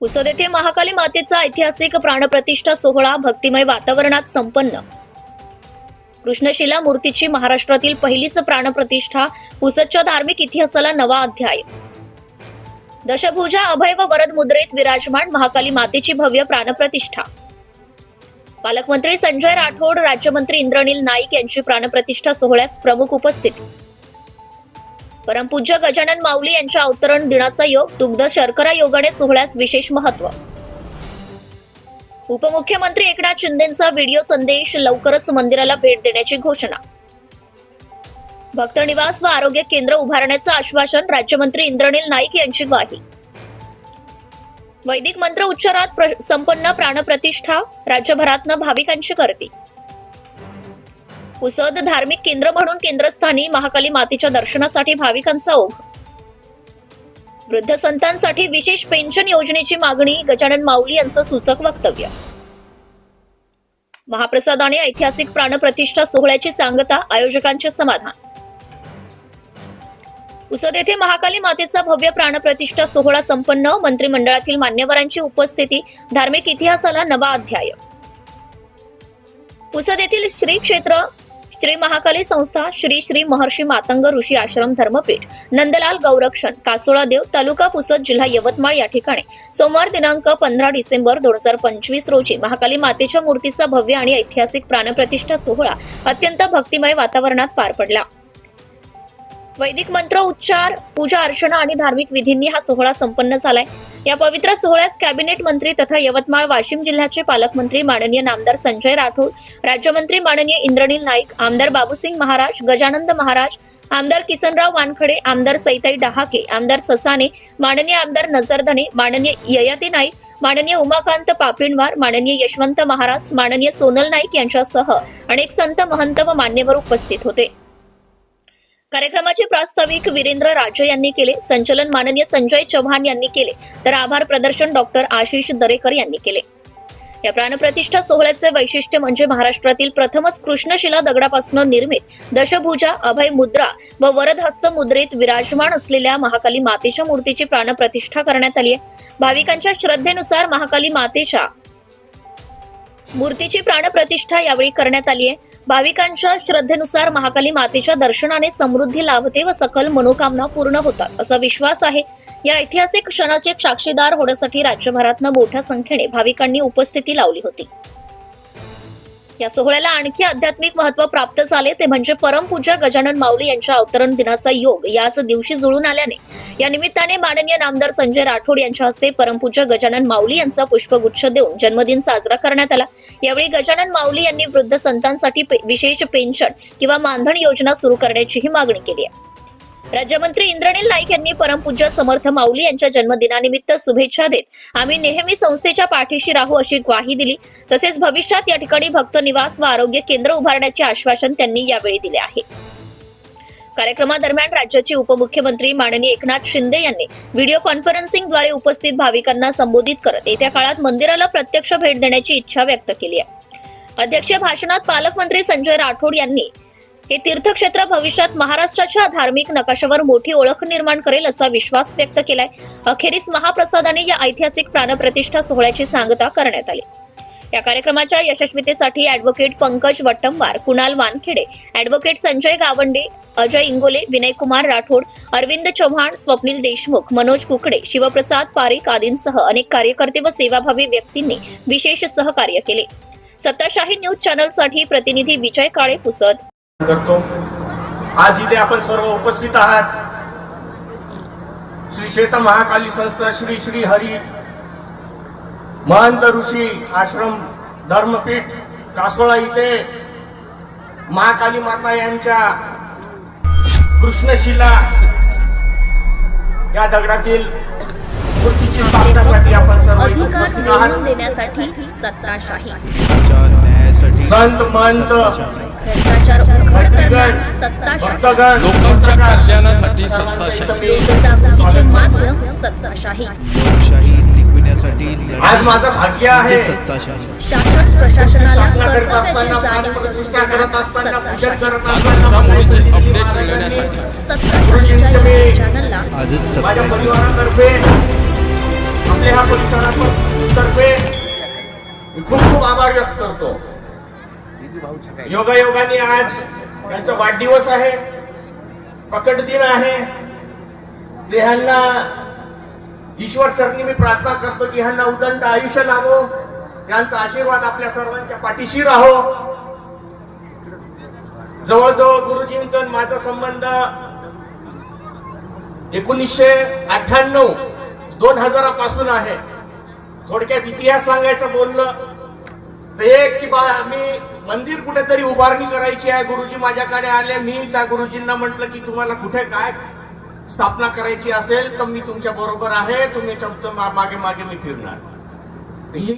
पुसद येथे महाकाली मातेचा ऐतिहासिक प्राणप्रतिष्ठा सोहळा भक्तिमय वातावरणात संपन्न. कृष्णशिला मूर्तीची महाराष्ट्रातील पहिलीच प्राणप्रतिष्ठा पुसदच्या धार्मिक इतिहासाला नवा अध्याय. दशभुजा अभय व वरद मुद्रेत विराजमान महाकाली मातेची भव्य प्राणप्रतिष्ठा. पालकमंत्री संजय राठोड राज्यमंत्री इंद्रनील नाईक यांची प्राणप्रतिष्ठा सोहळ्यास प्रमुख उपस्थिती परमपूज्य गजानन माऊली यांच्या अवतरण दिनाचा योग दुग्ध शर्करा योगाने सोहळ्यास विशेष महत्त्व. उपमुख्यमंत्री एकनाथ शिंदेचा व्हिडिओ संदेश लवकरच मंदिराला भेट देण्याची घोषणा. भक्त निवास व आरोग्य केंद्र उभारण्याचं आश्वासन राज्यमंत्री इंद्रनील नाईक यांची ग्वाही. वैदिक मंत्र उच्चारात संपन्न प्राणप्रतिष्ठा राज्यभरातनं भाविकांची गर्दी. पुसद धार्मिक केंद्र म्हणून केंद्रस्थानी महाकाली मातेच्या दर्शनासाठी भाविकांचा ओघ. वृद्ध संतांसाठी विशेष पेन्शन योजनेची मागणी गजानन माऊली यांचं सूचक वक्तव्य. महाप्रसादाने ऐतिहासिक प्राणप्रतिष्ठा सोहळ्याची सांगता आयोजकांचे समाधान. उसद येथे महाकाली मातेचा भव्य प्राणप्रतिष्ठा सोहळा संपन्न मंत्रिमंडळातील मान्यवरांची उपस्थिती धार्मिक इतिहासाला नवा अध्याय. पुसद येथील श्री क्षेत्र श्री महाकाली संस्था श्री श्री महर्षी मातंग ऋषी आश्रम धर्मपीठ नंदलाल गौरक्षण कासोळा देव तालुका पुसद जिल्हा यवतमाळ या ठिकाणी. सोमवार दिनांक पंधरा डिसेंबर दोन हजार पंचवीस रोजी महाकाली मातेच्या मूर्तीचा भव्य आणि ऐतिहासिक प्राणप्रतिष्ठा सोहळा अत्यंत भक्तिमय वातावरणात पार पडला. वैदिक मंत्र उच्चार पूजा अर्चना आणि धार्मिक विधींनी हा सोहळा संपन्न झालाय. या पवित्र सोहळ्यास कॅबिनेट मंत्री तथा यवतमाळ वाशिम जिल्ह्याचे पालकमंत्री माननीय नामदार संजय राठोड राज्यमंत्री माननीय इंद्रनील नाईक आमदार बाबूसिंग महाराज गजानंद महाराज आमदार किसनराव वानखडे आमदार सईताई डहाके आमदार ससाने माननीय आमदार नजरधने माननीय ययाती नाईक माननीय उमाकांत पापिणवार माननीय यशवंत महाराज माननीय सोनल नाईक यांच्यासह अनेक संत महंत व मान्यवर उपस्थित होते. कार्यक्रमाचे प्रास्ताविक वीरेंद्र राजे यांनी केले संचलन माननीय संजय चव्हाण यांनी केले तर आभार प्रदर्शन डॉक्टर आशिष दरेकर यांनी केले. या प्राणप्रतिष्ठा सोहळ्याचे वैशिष्ट्य म्हणजे महाराष्ट्रातील प्रथमच कृष्णशिला दगडापासून निर्मित दशभुजा अभय मुद्रा व वरदहस्त मुद्रेत विराजमान असलेल्या महाकाली मातेच्या मूर्तीची प्राणप्रतिष्ठा करण्यात आली आहे. भाविकांच्या श्रद्धेनुसार महाकाली मातेच्या मूर्तीची प्राणप्रतिष्ठा यावेळी करण्यात आली आहे. भाविकांच्या श्रद्धेनुसार महाकाली मातेच्या दर्शनाने समृद्धी लाभते व सकल मनोकामना पूर्ण होतात असा विश्वास आहे. या ऐतिहासिक क्षणाचे साक्षीदार होण्यासाठी राज्यभरातनं मोठ्या संख्येने भाविकांनी उपस्थिती लावली होती. या सोहळ्याला आणखी आध्यात्मिक महत्त्व प्राप्त झाले ते म्हणजे परमपूज्य गजानन माऊली यांच्या अवतरण दिनाचा योग याच दिवशी जुळून आल्याने. या निमित्ताने माननीय नामदार संजय राठोड यांच्या हस्ते परमपूज्य गजानन माऊली यांचा पुष्पगुच्छ देऊन जन्मदिन साजरा करण्यात आला. यावेळी गजानन माऊली यांनी वृद्ध संतांसाठी पे- विशेष पेन्शन किंवा मानधन योजना सुरू करण्याचीही मागणी केली आहे. राज्यमंत्री इंद्रनील नाईक यांनी परमपूज्य समर्थ माऊली यांच्या जन्मदिनानिमित्त शुभेच्छा देत आम्ही नेहमी संस्थेच्या पाठीशी राहू अशी ग्वाही दिली. तसेच भविष्यात या ठिकाणी भक्त निवास व आरोग्य केंद्र उभारण्याचे आश्वासन त्यांनी यावेळी दिले आहे. कार्यक्रमादरम्यान राज्याचे उपमुख्यमंत्री माननीय एकनाथ शिंदे यांनी व्हिडिओ कॉन्फरन्सिंगद्वारे उपस्थित भाविकांना संबोधित करत येत्या काळात मंदिराला प्रत्यक्ष भेट देण्याची इच्छा व्यक्त केली आहे. अध्यक्षीय भाषणात पालकमंत्री संजय राठोड यांनी हे तीर्थक्षेत्र भविष्यात महाराष्ट्राच्या धार्मिक नकाशावर मोठी ओळख निर्माण करेल असा विश्वास व्यक्त केलाय. अखेरीस महाप्रसादाने या ऐतिहासिक प्राणप्रतिष्ठा सोहळ्याची सांगता करण्यात आली. या कार्यक्रमाच्या यशस्वीतेसाठी अॅडव्होकेट पंकज वट्टंवार कुणाल वानखेडे अॅडव्होकेट संजय गावंडे अजय इंगोले विनयकुमार राठोड अरविंद चव्हाण स्वप्नील देशमुख मनोज कुकडे शिवप्रसाद पारिक आदींसह अनेक कार्यकर्ते व सेवाभावी व्यक्तींनी विशेष सहकार्य केले. सत्ताशाही न्यूज चॅनलसाठी प्रतिनिधी विजय काळे पुसद करतो. आज इथे आपण सर्व उपस्थित आहात. श्री क्षेत्र महाकाली संस्था श्री श्री हरी महंत ऋषी आश्रम धर्मपीठ कासोळा इथे महाकाली माता यांच्या कृष्णशिला या दगडातील अधिकार मिळवून देण्यासाठी सत्ताशाही. संत भ्रष्टाचार उघड सत्ताशाही. लोकांच्या कल्याणासाठी सत्ताशाही. जागृतीचे माध्यम सत्ताशाही. लोकशाही टिकविण्यासाठी आज माझं भाग्य आहे. म्हणजे सत्ताशाही शासन प्रशासनाला पूजन सत्ताशाही. अपडेट मिळवण्यासाठी आजच करा. परिवारातर्फे आपल्या ह्या परिसरातर्फे खूप खूप आभार व्यक्त करतो. योगायोगाने आज यांचा वाढदिवस आहे. प्रकट दिन आहे. ते ह्यांना ईश्वर चरणी मी प्रार्थना करतो की ह्यांना उदंड आयुष्य लाभो यांचा आशीर्वाद आपल्या सर्वांच्या पाठीशी राहो. जवळजवळ गुरुजींचा माझा संबंध एकोणीसशे अठ्ठ्याण्णव दोन हजारापासून आहे. थोडक्यात इतिहास सांगायचं बोललं तर एक की बा मी मंदिर कुठेतरी उभारणी करायची आहे. गुरुजी माझ्याकडे आले. मी त्या गुरुजींना म्हटलं की तुम्हाला कुठे काय स्थापना करायची असेल तर मी तुमच्या बरोबर आहे. तुम्ही मागे मागे मी फिरणार. ही